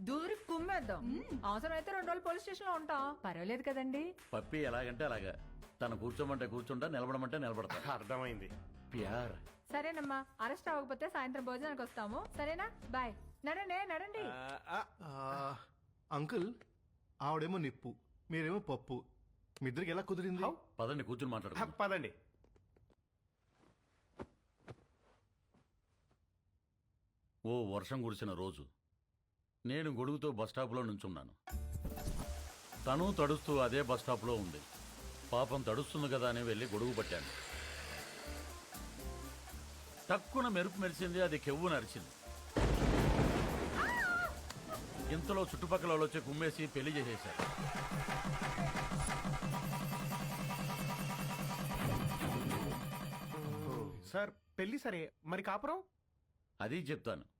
దూరి కుమ్మేద్దాం. అవసరమైతే రెండు రోజులు పోలీస్ స్టేషన్లో ఉంటాం. పర్వాలేదు కదండి. పప్పీ ఎలాగంటే అలాగా. తను కూర్చోమంటే కూర్చుంటా నిలబడమంటే నిలబడతా. అర్థమైంది. ప్యార్. సరేనమ్మా అరెస్ట్ అవ్వకపోతే సాయంత్రం భోజనానికి వస్తాము. సరేనా? బాయ్. నడండి నడండి. అంకుల్ ఆవిడేమో నిప్పు మీరేమో పప్పు. మీ ఇద్దరికి ఎలా కుదిరింది? పదండి కూర్చుని మాట్లాడు పదండి. ఓ వర్షం కురిసిన రోజు. నేను గొడుగుతో బస్టాప్లో నుంచున్నాను. తను తడుస్తూ అదే బస్టాప్లో ఉంది. పాపం తడుస్తుంది కదా అని వెళ్ళి గొడుగు పట్టాను. తక్కువ మెరుపు మెరిసింది అది కెవ్వు నరిచింది. ఇంతలో చుట్టుపక్కల వాళ్ళు వచ్చి కుమ్మేసి పెళ్ళి చేసేశారు. సార్ పెళ్ళి సరే మరి కాపురం? అది చెప్తాను.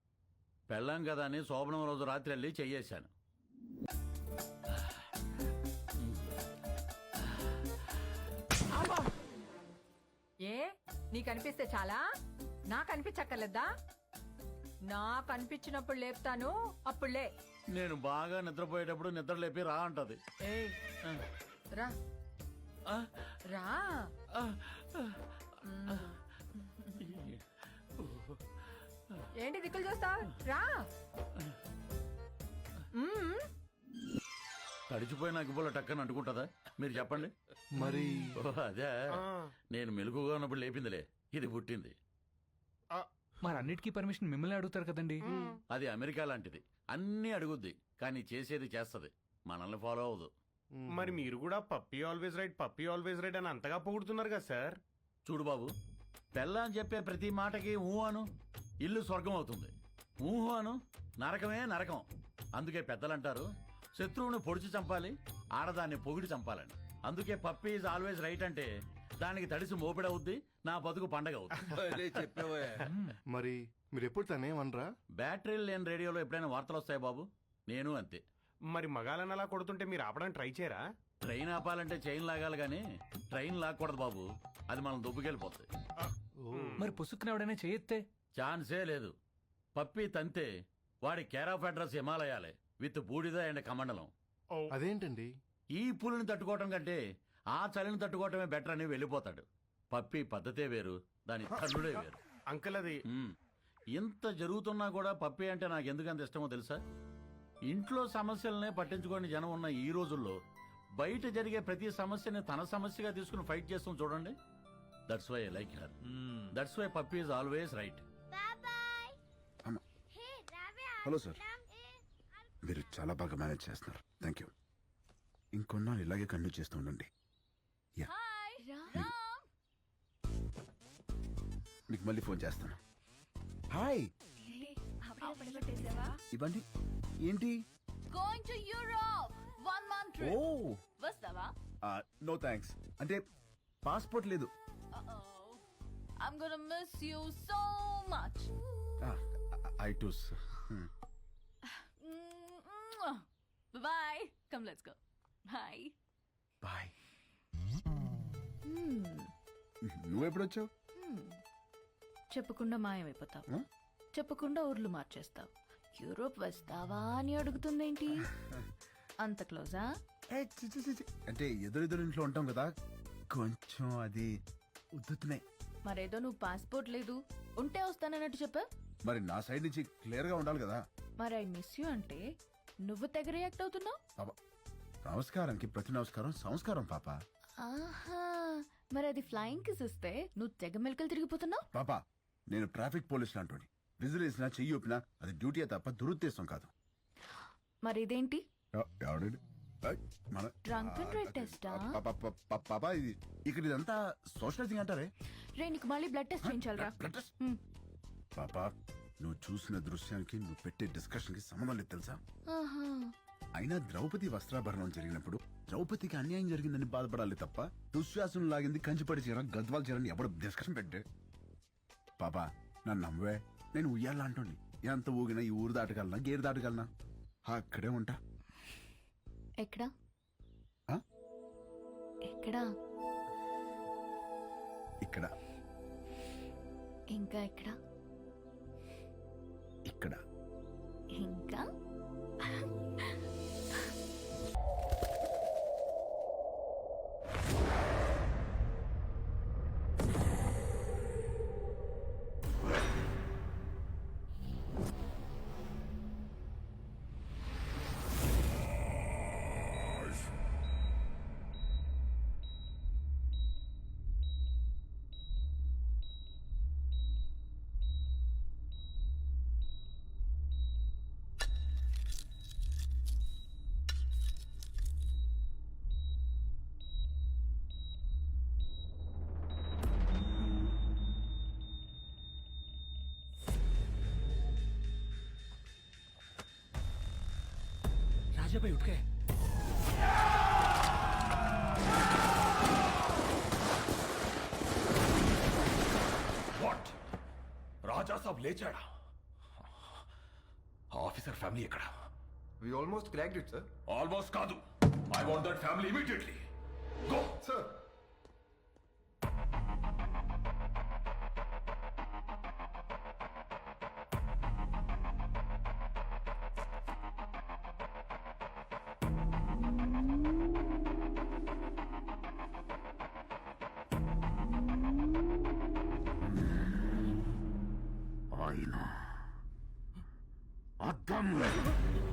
పెళ్ళాం కదా అని శోభనం రోజు రాత్రి వెళ్ళి చెయ్యేశాను. ఏ నీకు అనిపిస్తే చాలా? నాకు అనిపించక్కర్లేదా నాకు అనిపించినప్పుడు లేపుతాను అప్పుడు లే. నేను బాగా నిద్రపోయేటప్పుడు నిద్ర లేపి రా అంటది. ఏయ్ రా. రా. ఏంటి దిక్కులు చూస్తావు రా. తడిచిపోయిన అగ్గిపుల్ల టక్కని అంటుకుంటుందా? మీరు చెప్పండి. మరి? అదే. నేను మెలుగుగా ఉన్నప్పుడు లేపిందిలే. ఇది పుట్టింది. మరి అన్నిటికీ పర్మిషన్ మిమ్మల్ని అడుగుతారు కదండి. అది అమెరికా లాంటిది. అన్నీ అడుగుద్ది కానీ చేసేది చేస్తది. మనల్ని ఫాలో అవ్వదు. మరి మీరు కూడా puppy always right puppy always right అని అంతగా పొగుడుతున్నారు కదా సార్? చూడు బాబు పెళ్ళ అని చెప్పే ప్రతి మాటకి ఊ అను. ఇల్లు స్వర్గం అవుతుంది ఊహు అను నరకమే నరకం. అందుకే పెద్దలంటారు శత్రువుని పొడిచి చంపాలి ఆడదాన్ని పొగిడి చంపాలని. అందుకే పప్పి ఈజ్ ఆల్వేస్ రైట్ అంటే దానికి తడిసి మోపిడవుద్ది నా బతుకు పండగ చెప్పావా. మరి మీరు ఎప్పుడు తనేమనరా? బ్యాటరీలు లేని రేడియోలో ఎప్పుడైనా వార్తలు వస్తాయి బాబు? నేను అంతే. మరి మగాలని అలా కొడుతుంటే మీరు ఆపడానికి ట్రై చేయరా? ట్రైన్ ఆపాలంటే చైన్ లాగాలి కానీ ట్రైన్ లాక్కూడదు బాబు. అది మనం దుబ్బుకెళ్ళిపోతుంది మరి పుసుక్కున ఎవడైనా చేయొత్తే? ఛాన్సే లేదు. పప్పి తంతే వాడి కేర్ ఆఫ్ అడ్రస్ హిమాలయాలే విత్ బూడిద అండ్ కమండలం. అదేంటండి? ఈ పులిని తట్టుకోవటం కంటే ఆ చలిని తట్టుకోవటమే బెటర్ అని వెళ్ళిపోతాడు. పప్పి పద్ధతే వేరు దాని తల్లుడే వేరు. అంకుల్ అది. ఇంత జరుగుతున్నా కూడా పప్పి అంటే నాకు ఎందుకంత ఇష్టమో తెలుసా? ఇంట్లో సమస్యలనే పట్టించుకోని జనం ఉన్న ఈ రోజుల్లో బయట జరిగే ప్రతి సమస్యని తన సమస్యగా తీసుకుని ఫైట్ చేస్తాం చూడండి. That's why like her that's why puppy is always right. Hello sir. మీరు చాలా బాగా మేనేజ్ చేస్తున్నారు. థ్యాంక్ యూ ఇంకొన్నాళ్ళు ఇలాగే కంటిన్యూ చేస్తూ ఉండండి. యా మీకు మళ్ళీ ఫోన్ చేస్తాను. హాయ్ ఇవ్వండి. ఏంటి? Going to Europe one month oh. వస్తావా? నో థ్యాంక్స్ అంటే పాస్పోర్ట్ లేదు. I'm gonna miss you so much I twos bye come let's go bye bye Hmm. నువ్వెప్పుడు వచ్చావు చెప్పకుండా మాయమైపోతావు? చెప్పకుండా ఊర్లు మార్చేస్తావు. యూరోప్ వస్తావా అని అడుగుతుందేంటి? అంత క్లోజా. అంటే ఎదురెదురు ఇంట్లో ఉంటాం కదా కొంచెం అది ఉద్దుతున్నాయి మరేదో నువ్వు పాస్పోర్ట్ లేదు. ఉంటే వస్తానన్నట్టు చెప్పా మరి నా సైడ్ నుంచి క్లియర్గా ఉండాలి కదా. మరి ఐ మిస్ యూ అంటే నువ్వు తెగ రియాక్ట్ అవుతున్నావు? పాప నమస్కారానికి ప్రతి నమస్కారం సంస్కారం పాప. ఆహా మరి అది ఫ్లయింగ్ కిస్ ఇస్తే నువ్వు తెగ మెలకలు తిరిగిపోతున్నావు? పాప నేను ట్రాఫిక్ పోలీస్ లాంటి విజిల్ వేసినా చెయ్యి ఊపినా అది డ్యూటీ తప్ప దురుద్దేశం కాదు. మరి ఇదేంటి? ఎవ- ఎవడు ఏయ్, మన Drunk and drive test ఆ? పా- పా- పా- పా- పాపా ఇది ఇక్కడ ఇదంతా సోషలైజింగ్ అంటారే? రే నీకు మళ్ళీ బ్లడ్ టెస్ట్ చేయించాలరా. Blood test? పాపా నువ్వు చూసిన దృశ్యానికి నువ్వు పెట్టే డిస్కషన్కి సంబంధం లేదు తెలుసా? ఆహా. అయినా ద్రౌపది వస్త్రాభరణం జరిగినప్పుడు ద్రౌపదికి అన్యాయం జరిగిందని బాధపడాలి తప్ప దుశ్వాసం లాగింది కంచిపడి చీర గద్వాల చీరని ఎవడు డిస్కషన్ పెట్టే పాపా నన్ను నమ్మవే. నేను ఉయ్యాలా అంటోండి. ఎంత ఊగినా ఈ ఊరు దాటగలనా గేరు దాటగలనా? అక్కడే ఉంటా. ఎక్కడా? ఆ? ఎక్కడా? ఇక్కడ. ఇంకా ఎక్కడా? ఇక్కడ. ఇంకా? రాజాబాయ్ ఉట్కే వాట్ రాజా సాబ్ లేచాడా ఆఫీసర్ ఫ్యామిలీ ఎక్కడ we almost cracked it sir almost కాదు I want that family immediately go sir ఆయన అద్దం